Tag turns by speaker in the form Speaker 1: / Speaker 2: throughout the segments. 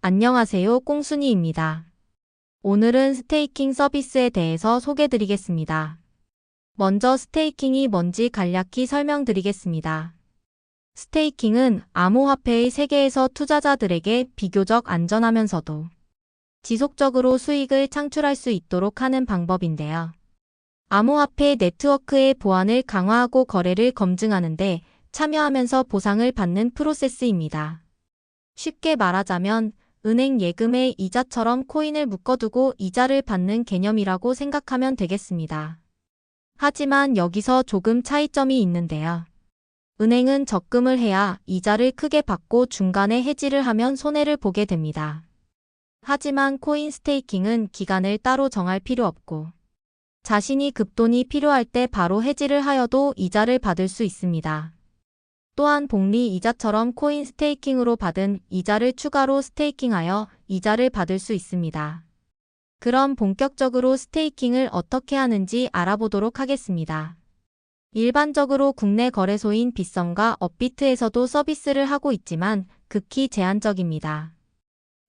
Speaker 1: 안녕하세요. 꽁순이입니다. 오늘은 스테이킹 서비스에 대해서 소개드리겠습니다. 먼저 스테이킹이 뭔지 간략히 설명드리겠습니다. 스테이킹은 암호화폐의 세계에서 투자자들에게 비교적 안전하면서도 지속적으로 수익을 창출할 수 있도록 하는 방법인데요. 암호화폐 네트워크의 보안을 강화하고 거래를 검증하는데 참여하면서 보상을 받는 프로세스입니다. 쉽게 말하자면 은행 예금의 이자처럼 코인을 묶어두고 이자를 받는 개념이라고 생각하면 되겠습니다. 하지만 여기서 조금 차이점이 있는데요. 은행은 적금을 해야 이자를 크게 받고 중간에 해지를 하면 손해를 보게 됩니다. 하지만 코인 스테이킹은 기간을 따로 정할 필요 없고 자신이 급돈이 필요할 때 바로 해지를 하여도 이자를 받을 수 있습니다. 또한 복리 이자처럼 코인 스테이킹으로 받은 이자를 추가로 스테이킹하여 이자를 받을 수 있습니다. 그럼 본격적으로 스테이킹을 어떻게 하는지 알아보도록 하겠습니다. 일반적으로 국내 거래소인 빗썸과 업비트에서도 서비스를 하고 있지만 극히 제한적입니다.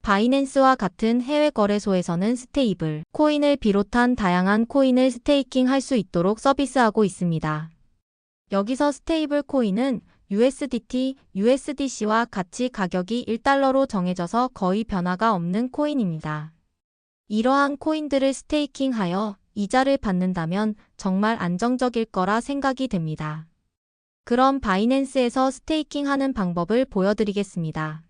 Speaker 1: 바이낸스와 같은 해외 거래소에서는 스테이블, 코인을 비롯한 다양한 코인을 스테이킹 할 수 있도록 서비스하고 있습니다. 여기서 스테이블 코인은 USDT, USDC와 같이 가격이 1달러로 정해져서 거의 변화가 없는 코인입니다. 이러한 코인들을 스테이킹하여 이자를 받는다면 정말 안정적일 거라 생각이 됩니다. 그럼 바이낸스에서 스테이킹 하는 방법을 보여드리겠습니다.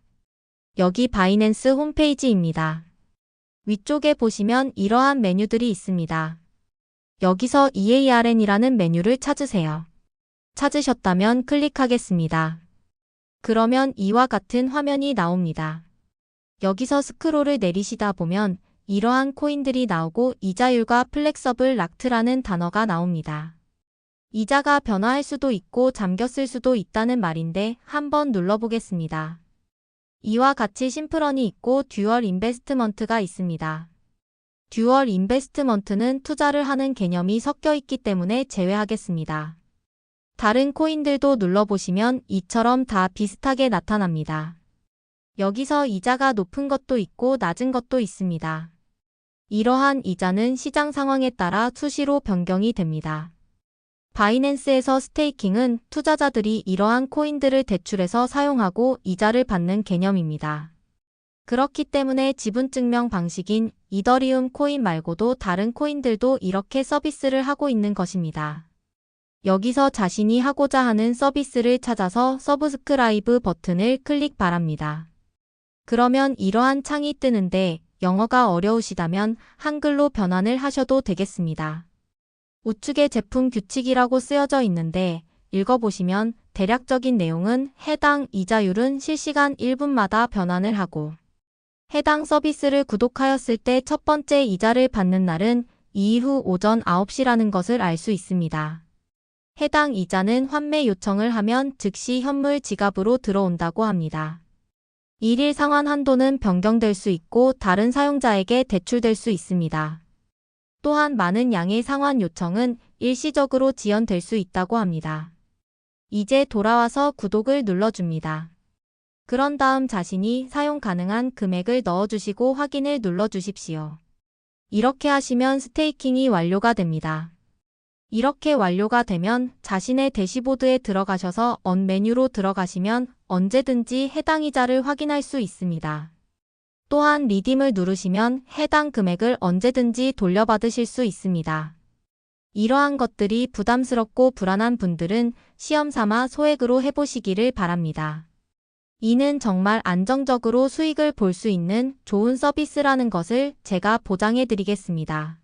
Speaker 1: 여기 바이낸스 홈페이지입니다. 위쪽에 보시면 이러한 메뉴들이 있습니다. 여기서 EARN이라는 메뉴를 찾으세요. 찾으셨다면 클릭하겠습니다. 그러면 이와 같은 화면이 나옵니다. 여기서 스크롤을 내리시다 보면 이러한 코인들이 나오고 이자율과 플렉서블 락트라는 단어가 나옵니다. 이자가 변화할 수도 있고 잠겼을 수도 있다는 말인데 한번 눌러보겠습니다. 이와 같이 심플런이 있고 듀얼 인베스트먼트가 있습니다. 듀얼 인베스트먼트는 투자를 하는 개념이 섞여 있기 때문에 제외하겠습니다. 다른 코인들도 눌러보시면 이처럼 다 비슷하게 나타납니다. 여기서 이자가 높은 것도 있고 낮은 것도 있습니다. 이러한 이자는 시장 상황에 따라 수시로 변경이 됩니다. 바이낸스에서 스테이킹은 투자자들이 이러한 코인들을 대출해서 사용하고 이자를 받는 개념입니다. 그렇기 때문에 지분 증명 방식인 이더리움 코인 말고도 다른 코인들도 이렇게 서비스를 하고 있는 것입니다. 여기서 자신이 하고자 하는 서비스를 찾아서 서브스크라이브 버튼을 클릭 바랍니다. 그러면 이러한 창이 뜨는데 영어가 어려우시다면 한글로 변환을 하셔도 되겠습니다. 우측에 제품 규칙이라고 쓰여져 있는데 읽어보시면 대략적인 내용은 해당 이자율은 실시간 1분마다 변환을 하고 해당 서비스를 구독하였을 때 첫 번째 이자를 받는 날은 이후 오전 9시라는 것을 알 수 있습니다. 해당 이자는 환매 요청을 하면 즉시 현물 지갑으로 들어온다고 합니다. 일일 상환 한도는 변경될 수 있고 다른 사용자에게 대출될 수 있습니다. 또한 많은 양의 상환 요청은 일시적으로 지연될 수 있다고 합니다. 이제 돌아와서 구독을 눌러줍니다. 그런 다음 자신이 사용 가능한 금액을 넣어주시고 확인을 눌러주십시오. 이렇게 하시면 스테이킹이 완료가 됩니다. 이렇게 완료가 되면 자신의 대시보드에 들어가셔서 언 메뉴로 들어가시면 언제든지 해당 이자를 확인할 수 있습니다. 또한 리딤을 누르시면 해당 금액을 언제든지 돌려받으실 수 있습니다. 이러한 것들이 부담스럽고 불안한 분들은 시험 삼아 소액으로 해보시기를 바랍니다. 이는 정말 안정적으로 수익을 볼 수 있는 좋은 서비스라는 것을 제가 보장해 드리겠습니다.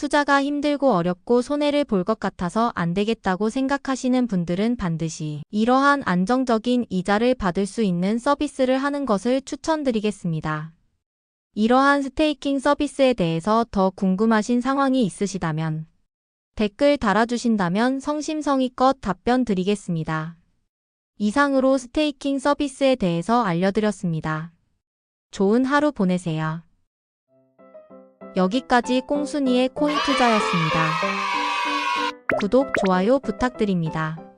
Speaker 1: 투자가 힘들고 어렵고 손해를 볼 것 같아서 안 되겠다고 생각하시는 분들은 반드시 이러한 안정적인 이자를 받을 수 있는 서비스를 하는 것을 추천드리겠습니다. 이러한 스테이킹 서비스에 대해서 더 궁금하신 상황이 있으시다면 댓글 달아주신다면 성심성의껏 답변 드리겠습니다. 이상으로 스테이킹 서비스에 대해서 알려드렸습니다. 좋은 하루 보내세요. 여기까지 꽁순이의 코인 투자였습니다. 구독, 좋아요 부탁드립니다.